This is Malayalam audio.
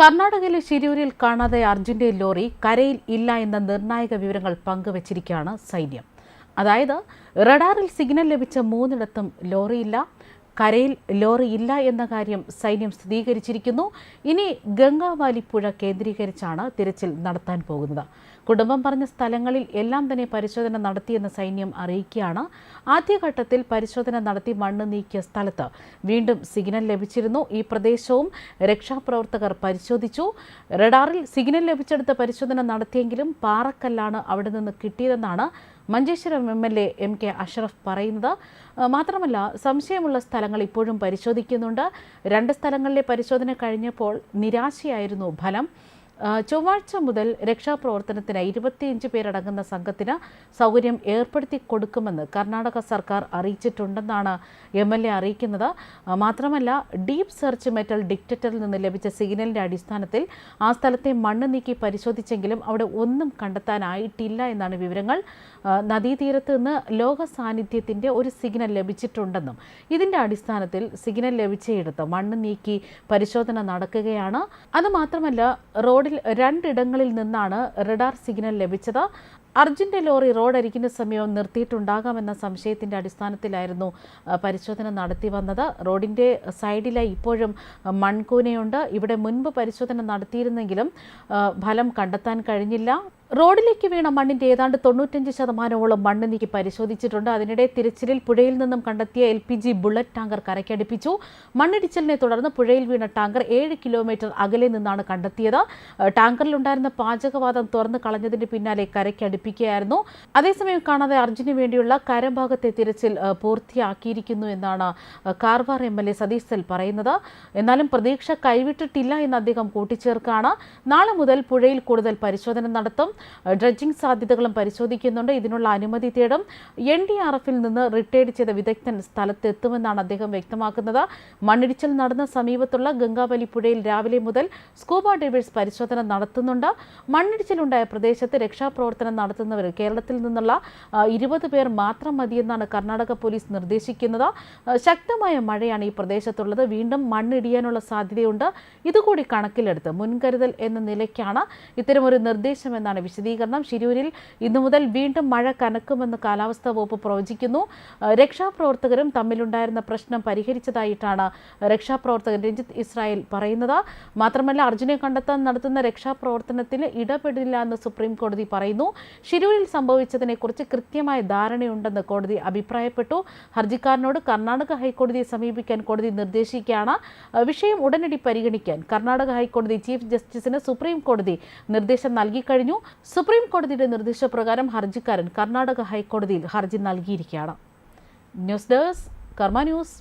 കർണാടകയിലെ ശിരൂരിൽ കാണാതെ അർജുന്റെ ലോറി കരയിൽ ഇല്ല എന്ന നിർണായക വിവരങ്ങൾ പങ്കുവച്ചിരിക്കുകയാണ് സൈന്യം. അതായത് റഡാറിൽ സിഗ്നൽ ലഭിച്ച മൂന്നിടത്തും ലോറിയില്ല. കരയിൽ ലോറി ഇല്ല എന്ന കാര്യം സൈന്യം സ്ഥിരീകരിച്ചിരിക്കുന്നു. ഇനി ഗംഗാവാലി പുഴ കേന്ദ്രീകരിച്ചാണ് തിരച്ചിൽ നടത്താൻ പോകുന്നത്. കുടുംബം പറഞ്ഞ സ്ഥലങ്ങളിൽ എല്ലാം തന്നെ പരിശോധന നടത്തിയെന്ന് സൈന്യം അറിയിക്കുകയാണ്. ആദ്യഘട്ടത്തിൽ പരിശോധന നടത്തി മണ്ണ് നീക്കിയ സ്ഥലത്ത് വീണ്ടും സിഗ്നൽ ലഭിച്ചിരുന്നു. ഈ പ്രദേശവും രക്ഷാപ്രവർത്തകർ പരിശോധിച്ചു. റഡാറിൽ സിഗ്നൽ ലഭിച്ചെടുത്ത് പരിശോധന നടത്തിയെങ്കിലും പാറക്കല്ലാണ് അവിടെ നിന്ന് കിട്ടിയതെന്നാണ് Manjeshwaram M L A M K Ashraf പറയുന്നത് മാത്രമല്ല സംശയമുള്ള സ്ഥലങ്ങൾ ഇപ്പോഴും പരിശോധിക്കുന്നുണ്ട്. രണ്ട് സ്ഥലങ്ങളിലെ പരിശോധന കഴിഞ്ഞപ്പോൾ നിരാശയായിരുന്നു ഫലം. ചൊവ്വാഴ്ച മുതൽ രക്ഷാപ്രവർത്തനത്തിന് ഇരുപത്തിയഞ്ച് പേരടങ്ങുന്ന സംഘത്തിന് സൗകര്യം ഏർപ്പെടുത്തി കൊടുക്കുമെന്ന് കർണാടക സർക്കാർ അറിയിച്ചിട്ടുണ്ടെന്നാണ് എം എൽ എ അറിയിക്കുന്നത്. മാത്രമല്ല ഡീപ് സെർച്ച് മെറ്റൽ ഡിക്റ്ററ്ററിൽ നിന്ന് ലഭിച്ച സിഗ്നലിന്റെ അടിസ്ഥാനത്തിൽ ആ സ്ഥലത്തെ മണ്ണ് നീക്കി പരിശോധിച്ചെങ്കിലും അവിടെ ഒന്നും കണ്ടെത്താനായിട്ടില്ല എന്നാണ് വിവരങ്ങൾ. നദീതീരത്ത് നിന്ന് ലോക സാന്നിധ്യത്തിന്റെ ഒരു സിഗ്നൽ ലഭിച്ചിട്ടുണ്ടെന്നും ഇതിന്റെ അടിസ്ഥാനത്തിൽ സിഗ്നൽ ലഭിച്ചയിടത്ത് മണ്ണ് നീക്കി പരിശോധന നടക്കുകയാണ്. അത് മാത്രമല്ല റോഡിൽ രണ്ടിടങ്ങളിൽ നിന്നാണ് റഡാർ സിഗ്നൽ ലഭിച്ചത്. അർജുന്റെ ലോറി റോഡരികിന് സമീപം നിർത്തിയിട്ടുണ്ടാകാമെന്ന സംശയത്തിന്റെ അടിസ്ഥാനത്തിലായിരുന്നു പരിശോധന നടത്തി വന്നത്. റോഡിന്റെ സൈഡിലായി ഇപ്പോഴും മൺകൂനയുണ്ട്. ഇവിടെ മുൻപ് പരിശോധന നടത്തിയിരുന്നെങ്കിലും ഫലം കണ്ടെത്താൻ കഴിഞ്ഞില്ല. റോഡിലേക്ക് വീണ മണ്ണിന്റെ ഏതാണ്ട് തൊണ്ണൂറ്റഞ്ച് ശതമാനമോളം മണ്ണ് നീക്കി പരിശോധിച്ചിട്ടുണ്ട്. അതിനിടെ തിരച്ചിലിൽ പുഴയിൽ നിന്നും കണ്ടെത്തിയ L P G bullet tanker കരയ്ക്കടുപ്പിച്ചു. മണ്ണിടിച്ചിലിനെ തുടർന്ന് പുഴയിൽ വീണ ടാങ്കർ ഏഴ് കിലോമീറ്റർ അകലെ നിന്നാണ് കണ്ടെത്തിയത്. ടാങ്കറിലുണ്ടായിരുന്ന പാചകവാതം തുറന്നു കളഞ്ഞതിന് പിന്നാലെ കരയ്ക്കടുപ്പിക്കുകയായിരുന്നു. അതേസമയം കാണാതെ അർജുന് വേണ്ടിയുള്ള കരഭാഗത്തെ തിരച്ചിൽ പൂർത്തിയാക്കിയിരിക്കുന്നു എന്നാണ് Karwar M L A Satish Sail പറയുന്നത്. എന്നാലും പ്രതീക്ഷ കൈവിട്ടിട്ടില്ല എന്ന് അദ്ദേഹം കൂട്ടിച്ചേർക്കാണ് നാളെ മുതൽ പുഴയിൽ കൂടുതൽ പരിശോധന നടത്തും. ഡ്രഡ്ജിംഗ് സാധ്യതകളും പരിശോധിക്കുന്നുണ്ട്. ഇതിനുള്ള അനുമതി തേടും എൻ ഡി ആർ എഫിൽ നിന്ന് റിട്ടയർഡ് ചെയ്ത വിദഗ്ധൻ സ്ഥലത്തെത്തുമെന്നാണ് അദ്ദേഹം വ്യക്തമാക്കുന്നത്. മണ്ണിടിച്ചിൽ നടന്ന സമീപത്തുള്ള ഗംഗാവലി പുഴയിൽ രാവിലെ മുതൽ സ്കൂബ ഡൈവേഴ്സ് പരിശോധന നടത്തുന്നുണ്ട്. മണ്ണിടിച്ചിലുണ്ടായ പ്രദേശത്ത് രക്ഷാപ്രവർത്തനം നടത്തുന്നവർ കേരളത്തിൽ നിന്നുള്ള ഇരുപത് പേർ മാത്രം മതിയെന്നാണ് കർണാടക പോലീസ് നിർദ്ദേശിക്കുന്നത്. ശക്തമായ മഴയാണ് ഈ പ്രദേശത്തുള്ളത്. വീണ്ടും മണ്ണിടിയാനുള്ള സാധ്യതയുണ്ട്. ഇതുകൂടി കണക്കിലെടുത്ത് മുൻകരുതൽ എന്ന നിലയ്ക്കാണ് ഇത്തരമൊരു നിർദ്ദേശമെന്നാണ് വിശദീകരണം. ശിരൂരിൽ ഇന്നു മുതൽ വീണ്ടും മഴ കനക്കുമെന്ന് കാലാവസ്ഥാ വകുപ്പ് പ്രവചിക്കുന്നു. രക്ഷാപ്രവർത്തകരും തമ്മിലുണ്ടായിരുന്ന പ്രശ്നം പരിഹരിച്ചതായിട്ടാണ് രക്ഷാപ്രവർത്തകൻ രഞ്ജിത്ത് ഇസ്രായേൽ പറയുന്നത്. മാത്രമല്ല അർജുനെ കണ്ടെത്താൻ നടത്തുന്ന രക്ഷാപ്രവർത്തനത്തിൽ ഇടപെടില്ല എന്ന് സുപ്രീം കോടതി പറയുന്നു. ശിരൂരിൽ സംഭവിച്ചതിനെക്കുറിച്ച് കൃത്യമായ ധാരണയുണ്ടെന്ന് കോടതി അഭിപ്രായപ്പെട്ടു. ഹർജിക്കാരനോട് കർണാടക ഹൈക്കോടതിയെ സമീപിക്കാൻ കോടതി നിർദ്ദേശിക്കുകയാണ്. വിഷയം ഉടനടി പരിഗണിക്കാൻ കർണാടക ഹൈക്കോടതി ചീഫ് ജസ്റ്റിസിന് സുപ്രീം കോടതി നിർദ്ദേശം നൽകിക്കഴിഞ്ഞു സുപ്രീം കോടതിയുടെ നിർദ്ദേശപ്രകാരം ഹർജിക്കാരൻ കർണാടക ഹൈക്കോടതിയിൽ ഹർജി നൽകിയിരിക്കുകയാണ്. News desk Karma news.